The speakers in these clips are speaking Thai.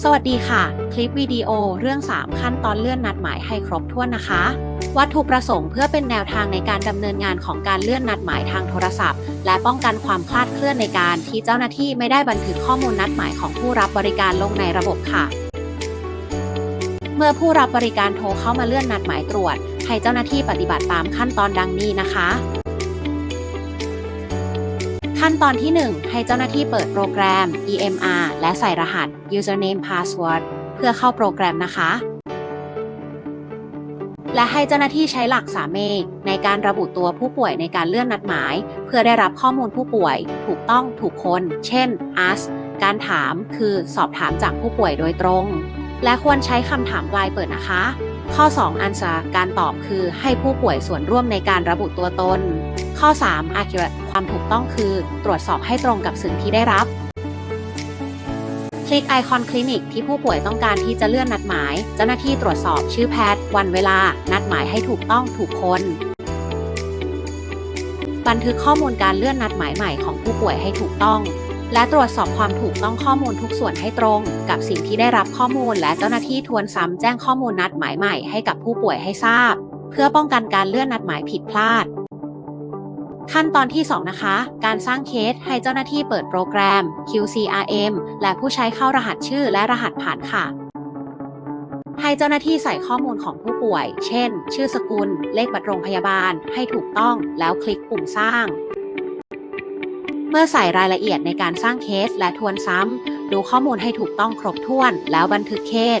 สวัสดีค่ะ คลิปวิดีโอเรื่อง 3 ขั้นตอนเลื่อนนัดหมายให้ครบถ้วนนะคะ วัตถุประสงค์เพื่อเป็นแนวทางในการดำเนินงานของการเลื่อนนัดหมายทางโทรศัพท์ และป้องกันความคลาดเคลื่อนในการที่เจ้าหน้าที่ไม่ได้บันทึกข้อมูลนัดหมายของผู้รับบริการลงในระบบค่ะ เมื่อผู้รับบริการโทรเข้ามาเลื่อนนัดหมายตรวจ ให้เจ้าหน้าที่ปฏิบัติตามขั้นตอนดังนี้นะคะ ขั้นตอนที่ 1 ให้เจ้าหน้าที่เปิดโปรแกรม EMR และใส่รหัส username password เพื่อเข้าโปรแกรมนะคะ และให้เจ้าหน้าที่ใช้หลักสามเอกในการระบุตัวผู้ป่วยในการเลื่อนนัดหมาย เพื่อได้รับข้อมูลผู้ป่วย ถูกต้องถูกคน เช่น ask การถามคือสอบถามจากผู้ป่วยโดยตรง และควรใช้คำถามปลายเปิดนะคะ ข้อ2 answer การตอบคือให้ผู้ป่วยส่วนร่วมในการระบุตัวตน ข้อ 3 accurate ความถูกต้องคือ ตรวจสอบให้ตรงกับสิ่งที่ได้รับ คลิกไอคอนคลินิกที่ผู้ป่วยต้องการที่จะเลื่อนนัดหมาย เจ้าหน้าที่ตรวจสอบชื่อแพทย์ วันเวลา นัดหมายให้ถูกต้องถูกคน บันทึกข้อมูลการเลื่อนนัดหมายใหม่ของผู้ป่วยให้ถูกต้อง และตรวจสอบความถูกต้องข้อมูลทุกส่วนให้ตรง กับสิ่งที่ได้รับข้อมูล และเจ้าหน้าที่ทวนซ้ำแจ้งข้อมูลนัดหมายใหม่ให้กับผู้ป่วยให้ทราบ เพื่อป้องกันการเลื่อนนัดหมายผิดพลาด ขั้นตอนที่ 2 นะคะ การสร้างเคสให้เจ้าหน้าที่เปิดโปรแกรม QCRM และผู้ใช้เข้ารหัสชื่อและรหัสผ่านค่ะให้เจ้าหน้าที่ใส่ข้อมูลของผู้ป่วย เช่น ชื่อสกุล เลขบัตรโรงพยาบาล ให้ถูกต้อง แล้วคลิกปุ่มสร้าง เมื่อใส่รายละเอียดในการสร้างเคสและทวนซ้ำ ดูข้อมูลให้ถูกต้องครบถ้วน แล้วบันทึกเคส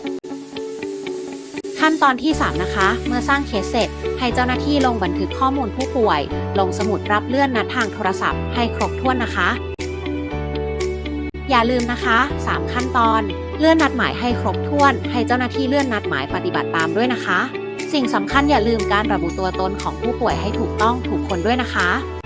ขั้นตอนที่ 3 นะคะ เมื่อสร้างเคสเสร็จ ให้เจ้าหน้าที่ลงบันทึกข้อมูลผู้ป่วย ลงสมุดรับเลื่อนนัดทางโทรศัพท์ให้ครบถ้วนนะคะ อย่าลืมนะคะ 3 ขั้นตอน เลื่อนนัดหมายให้ครบถ้วน ให้เจ้าหน้าที่เลื่อนนัดหมายปฏิบัติตามด้วยนะคะ สิ่งสำคัญอย่าลืมการระบุตัวตนของผู้ป่วยให้ถูกต้องถูกคนด้วยนะคะ